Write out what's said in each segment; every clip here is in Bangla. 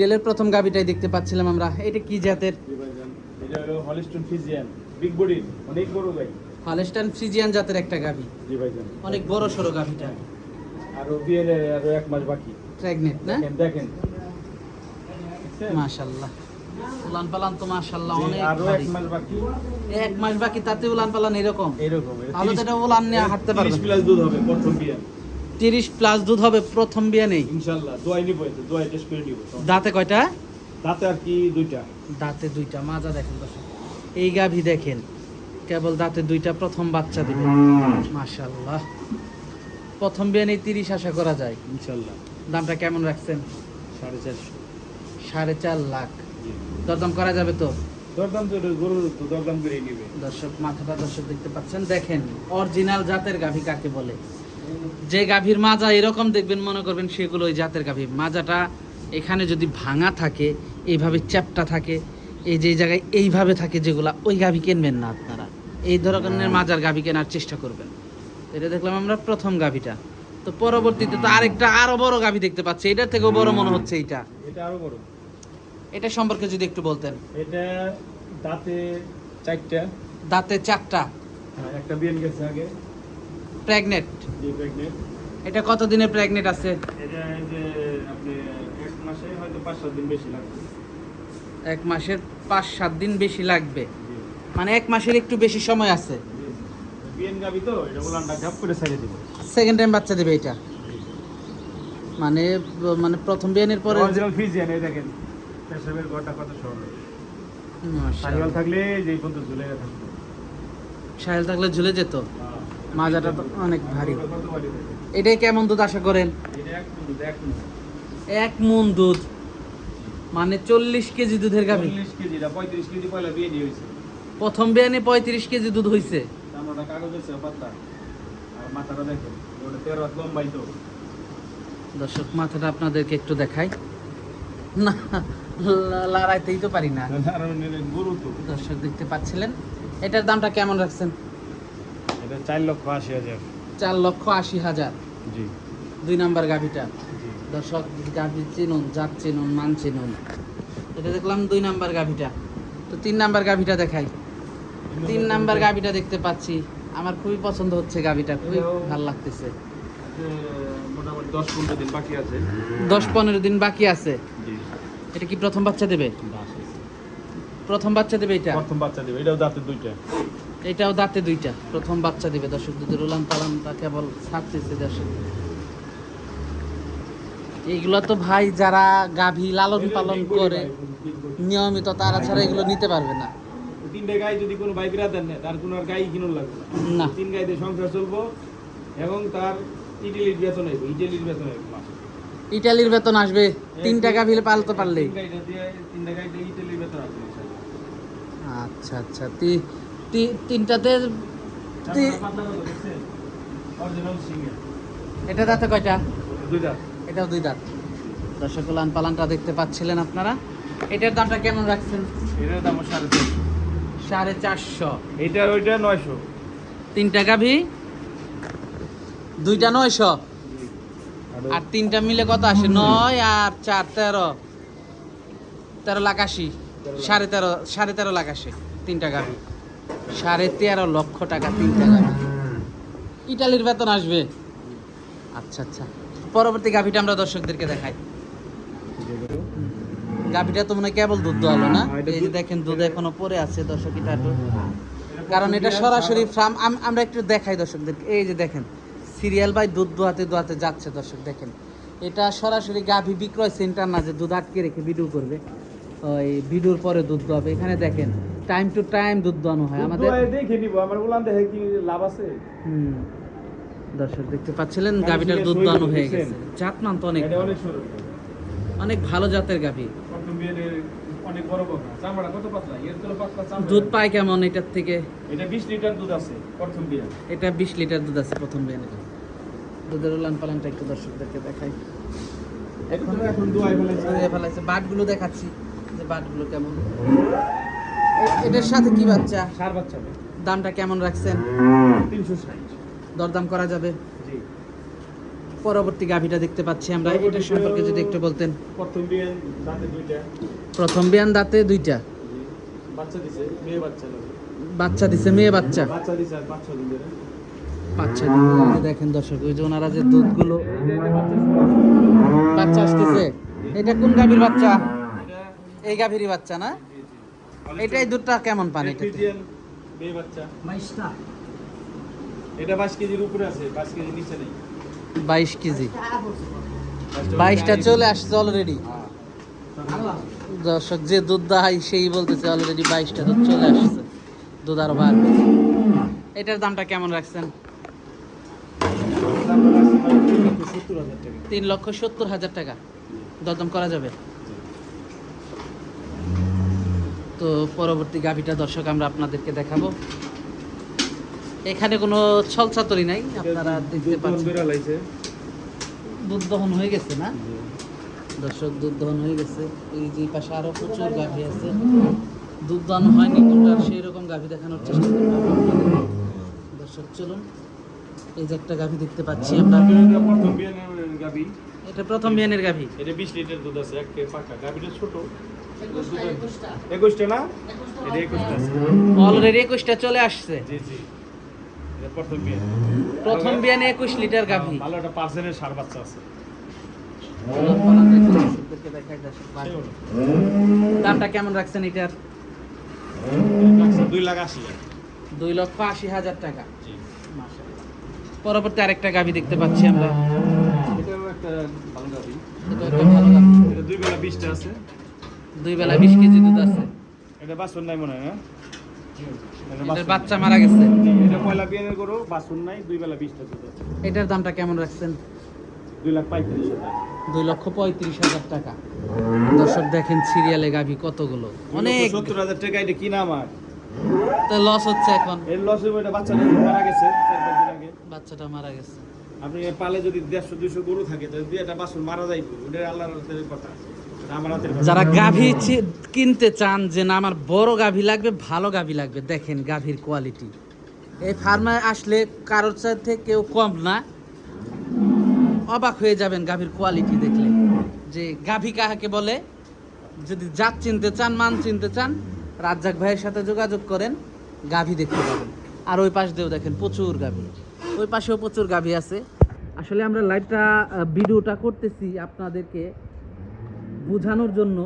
সিরিয়ালের প্রথম গাভিটাই দেখতে পাচ্ছিলাম আমরা। এটা কি জাতের? এটা হলো হলিস্টন ফিজিয়ান বিগ বডির অনেক বড় গাই হলেস্টান ফ্রিজিয়ান জাতের একটা গাভি জি ভাইজান। অনেক বড় সড়ো গাভিটা আরও এক মাস বাকি। প্রেগনেন্ট না? দেখেন? মাশাল্লাহ। উলান পালান তো মাশাল্লাহ জি, অনেক আরও এক মাস বাকি। এক মাস বাকি তাতে উলান পালান এরকম? এরকম তাহলে তো এটা উলান নিয়ে হাঁটতে পারবে। প্লাস দুধ হবে প্রথম তিরিশ প্লাস দুধ হবে প্রথম বিয়ে নেই। ইনশাআল্লাহ দোয়াই নিব এতে দোয়াই টেস্ট করে নিব দাঁতে কয়টা? দাঁতে আর কি দুইটা। দাঁতে দুইটা মাজা দেখেন দর্শক। এই গাভি দেখেন কেবল দাঁতে দুইটা প্রথম বাচ্চা দিবে। মাশাল্লাহ প্রথম বিয়ে নেই তিরিশ আশা করা যায়। ইনশাআল্লাহ দামটা কেমন রাখছেন? সাড়ে চারশো। সাড়ে চার লাখ। দরদাম করা যাবে তো? দরদাম তো গরুর তো দরদাম করে নিবে। দর্শক মাথাটা দর্শক দেখতে পাচ্ছেন। দেখেন অরিজিনাল জাতের গাভী কাকে বলে? যে গাভীর মাজা এরকম দেখবেন মনে করবেন সেগুলো ওই জাতের গাভী। মাজাটা এখানে যদি ভাঙা থাকে এইভাবে চ্যাপটা থাকে এই যে জায়গায় এইভাবে থাকে যেগুলা ওই গাভী কিনবেন না আপনারা। এই ধরনের মাজার গাভী কেনার চেষ্টা করবেন। এটা দেখলাম আমরা প্রথম গাভীটা। তো পরবর্তীতে তো আরেকটা আরও বড় গাভী দেখতে পাচ্ছি। এটার থেকেও বড় মনে হচ্ছে এইটা। এটা আরও বড়। এটা সম্পর্কে যদি একটু বলতেন। এটা দাঁতে চারটা। দাঁতে চারটা। হ্যাঁ, একটা বিয়ে গেছে আগে। প্রেগনেন্ট এটা কত দিনের প্রেগনেন্ট আছে? এটা যে আপনি এক মাসে হয়তো পাঁচ সাত দিন বেশি লাগবে। এক মাসের পাঁচ সাত দিন বেশি লাগবে। মানে এক মাসের একটু বেশি সময় আছে। বিয়েন গাবি তো এটা বলানটা ঝাপ করে ছেড়ে দিব। সেকেন্ড টাইম বাচ্চা দেবে এটা। মানে মানে প্রথম বিয়ানের পরে অরিজিনাল ফিজিয়ান এই দেখেন। পেশাবের ঘরটা কত সরল মাশাআল্লাহ। থাকলে যেই পর্যন্ত ঝুলে থাকতো সাহেল থাকলে ঝুলে যেত। মাজাটা তো অনেক ভারী? এটাই কেমন দুধ আশা করেন? এক মন দুধ। মানে চল্লিশ কেজি দুধের গাভী। প্রথম বিয়ানে পঁয়ত্রিশ কেজি দুধ হয়েছে দর্শক মাথাটা আপনাদেরকে একটু দেখাই। না লড়াইতেই তো পারি না। দর্শক দেখতে পাচ্ছিলেন? এটার দামটা কেমন রাখছেন? এটা চার লক্ষ আশি হাজার। চার লক্ষ আশি হাজার। জি। দুই নাম্বার গাভিটা। দর্শক গাভি চিনুন জাত চিনুন মান চিনুন। এটা দেখলাম দুই নাম্বার গাভিটা। তো তিন নাম্বার গাভিটা দেখাই। তিন নাম্বার গাভিটা দেখতে পাচ্ছি। আমার খুবই পছন্দ হচ্ছে গাভিটা খুবই ভালো লাগতেছে। মোটামুটি দশ পনেরো দিন বাকি আছে। দশ পনেরো দিন বাকি আছে। জি। এটা কি প্রথম বাচ্চা দেবে? প্রথম বাচ্চা দেবে এটা? প্রথম বাচ্চা দেবে এটাও দাঁতে দুইটা। এটাও দাঁতে দুইটা। প্রথম বাচ্চা দিবে দর্শক দুধের উলান পালানটা কেবল ছাড়তেছে দর্শক। এইগুলো তো ভাই যারা গাভী লালন পালন করে নিয়মিত তারা ছাড়া এগুলো নিতে পারবে না। তিনটে গাই যদি কোনো বাইক রাতেন নেয় তার কোনো আর গাই কিনুন লাগবে না। না। তিন গাই দিয়ে সংসার চলবো এবং তার ইটালির বেতন আইব ইটালির বেতন মাসে। ইটালির বেতন আসবে তিনটা গাভী পালতে পারলেই। তিন দিয়ে ইটালির বেতন আসবে আচ্ছা আচ্ছা তি- তি- তিনটাতে? এটা দাঁতে কয়টা? দুই দাঁত। এটাও দুই দাঁত। দর্শক উলান পালানটা দেখতে পাচ্ছিলেন আপনারা। এটার দামটা কেমন রাখছেন? এটার দাম সাড়ে চারশো। সাড়ে চারশো। এইটা ওইটা নয়শো। তিনটা গাভী? দুইটা নয়শো? আর তিনটা মিলে কত আসে? নয় আর চার তেরো। তেরো লাখ আশি। সাড়ে তেরো সাড়ে তেরো লাখ আসে তিনটা গাভী। সাড়ে তেরো লক্ষ টাকা তিনটা গাভী ইটালির বেতন আসবে। আচ্ছা আচ্ছা। পরবর্তী গাভীটা আমরা দর্শকদেরকে দেখাই। গাভীটা তো মনে কেবল দুধ দোয়ালো না? হ্যাঁ, এই যে দেখেন দুধ এখনও পড়ে আছে দর্শক এটা কারণ এটা সরাসরি ফার্ম আমরা একটু দেখাই দর্শকদেরকে। এই যে দেখেন সিরিয়াল বাই দুধ দোয়াতে দোয়াতে যাচ্ছে দর্শক দেখেন। এটা সরাসরি গাভী বিক্রয় সেন্টার না যে দুধ আটকে রেখে ভিডিও করবে। ওই ভিডিওর পরে দুধ দোয়াবে। এখানে দেখেন টাইম টু টাইম দুধ দোয়ানো হয়। আমাদের দেখে নিব আমার বললাম দেখে কি লাভ আছে? হুম। দর্শক দেখতে পাচ্ছিলেন গাভিটার দুধ দোয়ানো হয়ে। গেছে। জাতমান তো অনেক অনেক ভালো জাতের গাভি। প্রথম বিয়ের অনেক বড় বড় চামড়া কত পাতলা? এর তো পাতলা দুধ পায় কেমন এটার থেকে? এটা 20 লিটার দুধ আছে প্রথম বিয়ে। এটা বিশ লিটার দুধ আছে প্রথম বিয়ানে দুধের উলান পালানটা একটু দর্শকদেরকে দেখাই। এখন এখন দুয়াই ফেলাইছে। বাটগুলো দেখাচ্ছি যে বাটগুলো কেমন। এটার সাথে কি বাচ্চা? সার বাচ্চা দামটা কেমন রাখছেন? 360 দরদাম করা যাবে? জি। পরবর্তী গাভিটা দেখতে পাচ্ছি আমরা। পরবর্তী এটা সম্পর্কে যদি একটু বলতেন। প্রথম বিয়ে দাঁতে দুইটা। প্রথম বিয়ান দাঁতে দুইটা? বাচ্চা দিছে মেয়ে বাচ্চা বাচ্চা দিছে মেয়ে বাচ্চা? বাচ্চা দিছে আর পাঁচ ছ দিন বাচ্চা দিছে দেখেন দর্শক ওই যে ওনারা যে দুধগুলো বাচ্চা আসতেছে এটা কোন গাভীর বাচ্চা? এই গাভীরই বাচ্চা না? এটাই দুধটা কেমন পান এটা মেয়ে বাচ্চা। এটা বাইশ কেজির উপরে আছে নিচে নেই। বাইশ কেজি। বাইশটা চলে আসছে অলরেডি দর্শক যে দুধ দেয় সেই বলতেছে অলরেডি বাইশটা দুধ চলে আসছে। দুধ আরও বাড়বে। এটার দামটা কেমন রাখছেন? তিন লক্ষ সত্তর হাজার টাকা। দরদাম করা যাবে? তো পরবর্তী গাভিটা দর্শক আমরা আপনাদেরকে দেখাবো। এখানে কোনো ছলছাতরি নাই আপনারা দেখতে পাচ্ছেন। দুধ দহন হয়ে গেছে না? দর্শক দুধ দহন হয়ে গেছে। এই যে পাশে আরও প্রচুর গাভী আছে। দুধ দহন হয়নি কোনটা সেই রকম গাভী দেখানোর চেষ্টা করব দর্শক চলুন। এই যে একটা গাভী দেখতে পাচ্ছি আমরা। এটা প্রথম বিয়ানের গাভী। এটা বিশ লিটার দুধ আছে এক পাকা। গাবিটা ছোট। একুশটা না? এটা একুশটা। অলরেডি একুশটা চলে আসছে। জি জি। প্রথম বিয়ান প্রথম বিয়ানে একুশ লিটার গাভী। ভালো একটা পার্সেন্টের সার বাচ্চা আছে। দামটা কেমন রাখছেন এটার? দুই লাখ আশি দুই লক্ষ আশি হাজার টাকা। জি। পরবর্তী আরেকটা গাভী দেখতে পাচ্ছি আমরা। এটাও একটা ভালো গাবি এটা একটা ভালো গাভী। এটা দুই বেলা বিশটা আছে। দুই বেলা বিশ কেজি দুধ আছে। এটা বাসন নাই মনে হয় না এটার বাচ্চা মারা গেছে। জি, এটা পয়লা বিয়ানের করো বাসন নাই দুই বেলা বিশটা দুধ আছে। এটার দামটা কেমন রাখছেন? দুই লাখ পঁয়ত্রিশ হাজার। দুই লক্ষ পঁয়ত্রিশ হাজার টাকা। দর্শক দেখেন সিরিয়ালে গাভী কতগুলো। অনেক সত্তর হাজার টাকা এটা কিনা আমার তো লস হচ্ছে এখন। এর লস হইব এটা বাচ্চা মারা গেছে? চার পাঁচ দিন আগে। বাচ্চাটা মারা গেছে। আপনি পালে যদি দেড়শো দুইশো গরু থাকে তাহলে দুই একটা বাছুর মারা যাইব। ওটা আল্লাহর কথা। যারা গাভী কিনতে চান যে না, আমার বড় গাভী লাগবে, ভালো গাভী লাগবে, দেখেন গাভীর কোয়ালিটি এই ফার্মে আসলে কারোর সাথে কেউ কম না। অবাক হয়ে যাবেন গাভীর কোয়ালিটি দেখলে। যে গাভী কাহাকে বলে? যদি জাত চিনতে চান, মান চিনতে চান, রাজ্জাক ভাইয়ের সাথে যোগাযোগ করেন, গাভী দেখতে পাবেন। আর ওই পাশ দিয়েও দেখেন প্রচুর গাভী। ওই পাশেও প্রচুর গাভী আছে। আসলে আমরা লাইভটা ভিডিওটা করতেছি আপনাদেরকে। বোঝানোর জন্য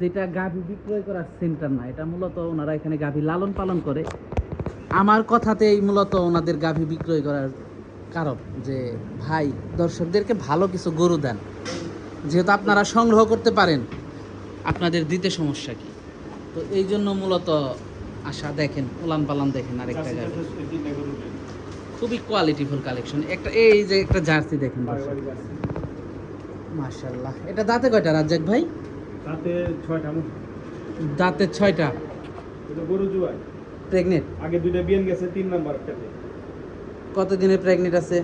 যেটা গাভী বিক্রয় করার সেন্টার না, এটা মূলত ওনারা এখানে গাভী লালন পালন করে। আমার কথাতেই মূলত ওনাদের গাভী বিক্রয় করার কারণ যে, ভাই, দর্শকদেরকে ভালো কিছু গরু দেন। যেহেতু আপনারা সংগ্রহ করতে পারেন, আপনাদের দিতে সমস্যা কি? তো এই জন্য মূলত আশা দেখেন, উলান পালান দেখেন আরেকটা গাভী। খুবই কোয়ালিটিফুল কালেকশন একটা, এই যে একটা জার্সি দেখেন আছে। মাশাল্লাহ এটা দাঁতে কয়টা রাজ্জাক ভাই? তাতে ছয়টা দাঁতে ছয়টা। এটা গরু জুয়ায়। প্রেগনেন্ট আগে দুইটা বিয়ান গেছে তিন নাম্বার কত দিনের প্রেগনেন্ট আছে?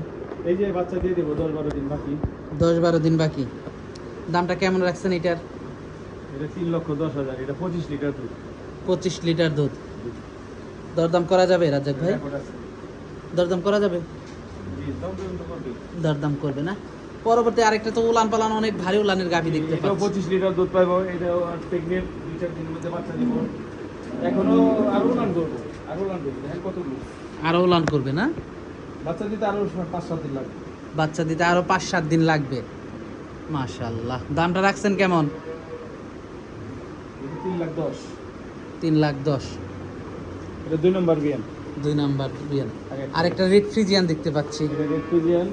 এই যে বাচ্চা দিয়ে দেবো দশ বারো দিন বাকি। দশ বারো দিন বাকি। দামটা কেমন রাখছেন এটার? এটা তিন লক্ষ দশ হাজার এটা পঁচিশ লিটার দুধ। পঁচিশ লিটার দুধ। দরদাম করা যাবে রাজ্জাক ভাই? দরদাম করা যাবে। দরদাম করবে না? পরবর্তী আরেকটা তো উলান পালান অনেক ভারী উলানের গাভী দেখতে পাচ্ছি। পঁচিশ লিটার দুধ পাইবো এটাও প্রেগনেন্ট দুই চার দিনের মধ্যে বাচ্চা দিব। এখনও আরও রান করব আরও রান করব দেখেন কতগুলো আরও উলান করবে না? বাচ্চা দিতে আরও পাঁচ সাত দিন লাগবে। বাচ্চা দিতে আরও পাঁচ সাত দিন লাগবে। মাশাল্লাহ দামটা রাখছেন কেমন? তিন লাখ দশ। তিন লাখ দশ। এটা দুই নম্বর বিয়ান দুই নাম্বার বিয়ান আগে- আরেকটা রেড ফ্রিজিয়ান দেখতে পাচ্ছি। রেফ্রিজিয়ান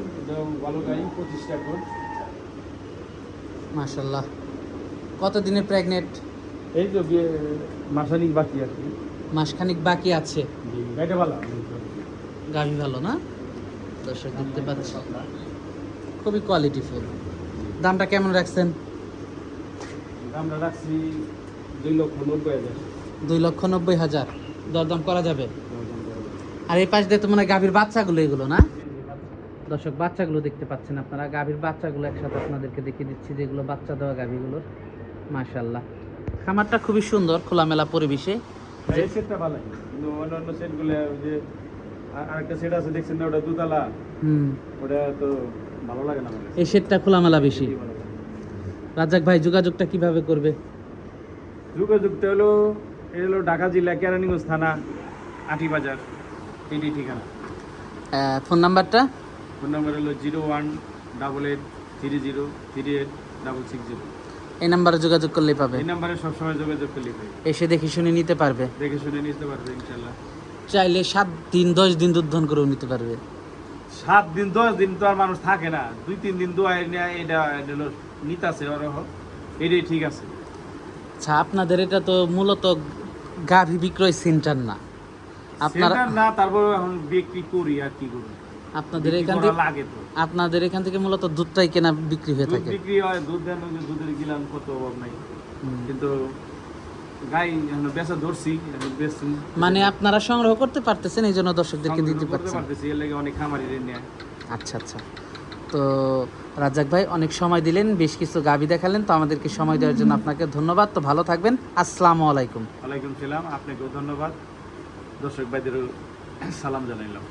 ভালো গাড়ি পঁচিশ টাকা মাশাল্লাহ। কত দিনে প্রেগনেন্ট এই তো বিয়ে মাসানিক বাকি আর কি মাসখানিক বাকি আছে। গাড়িটা ভালো। গাভী ভালো না? দর্শক দেখতে পাচ্ছি। খুবই কোয়ালিটিফুল দামটা কেমন রাখছেন? আমরা রাখছি দুই লক্ষ নব্বই হাজার। দুই লক্ষ নব্বই হাজার। দরদাম করা যাবে? আর এই পাশ দিয়ে তো মানে গাভীর বাচ্চাগুলো এগুলো না? দর্শক বাচ্চাগুলো দেখতে পাচ্ছেন আপনারা। গাভীর বাচ্চাগুলো একসাথে আপনাদেরকে দেখিয়ে দিচ্ছি যেগুলো বাচ্চা দেওয়া গাভীগুলোর। মাশাল্লাহ খামারটা খুবই সুন্দর খোলামেলা পরিবেশে। এই সেটটা ভালো কিন্তু অন্যান্য সেটগুলো ওই যে আর- আরেকটা সেট আছে দেখছেন না? ওটা দুতলা। হুম। ওটা তো ভালো লাগে না এই শেডটা খোলামেলা বেশি। বেশি রাজাক ভাই যোগাযোগটা কীভাবে করবে? যোগাযোগটা হলো এটা হলো ঢাকা জেলা কেরানীগঞ্জ থানা আটি বাজার। এটি ঠিকানা। ফোন নাম্বারটা? ফোন নাম্বার হলো zero one double eight three zero three eight double six zero. এই নাম্বারে যোগাযোগ করলেই পাবে। এই নাম্বারে সবসময় যোগাযোগ করলে পাই এসে দেখে শুনে নিতে পারবে। দেখে শুনে নিতে পারবে ইনশাল্লাহ চাইলে সাত দিন দশ দিন দুধ ধন করেও নিতে পারবে। সাত দিন দশ দিন তো আর মানুষ থাকে না। দুই তিন দিন দোয়া এটা নিতাছে অরহ। এটাই ঠিক আছে। আচ্ছা আপনাদের এটা তো মূলত গাভী বিক্রয় সেন্টার না। আপনারা না তারপর এখন বিক্রি করি আর কি করি। আপনাদের এখান থেকে লাগে তো। আপনাদের এখান থেকে মূলত দুধটাই কেনা বিক্রি হয়ে থাকে। বিক্রি হয় দুধ দেন দুধের গিলান কত অভাব নাই। কিন্তু গাই বেচা ধরছি বেচছি। মানে আপনারা সংগ্রহ করতে পারতেছেন এই জন্য দর্শকদেরকে দিতে করতে পারছেন। পারতেছি এর লাগে অনেক খামারি নেয়। আচ্ছা আচ্ছা। তো রাজাক ভাই অনেক সময় দিলেন বেশ কিছু গাভী দেখালেন তো আমাদেরকে সময় দেওয়ার জন্য আপনাকে ধন্যবাদ। তো ভালো থাকবেন। আসসালামু আলাইকুম। ওয়ালাইকুম সালাম আপনাকেও ধন্যবাদ। দর্শক ভাইদেরও সালাম জানাইলাম।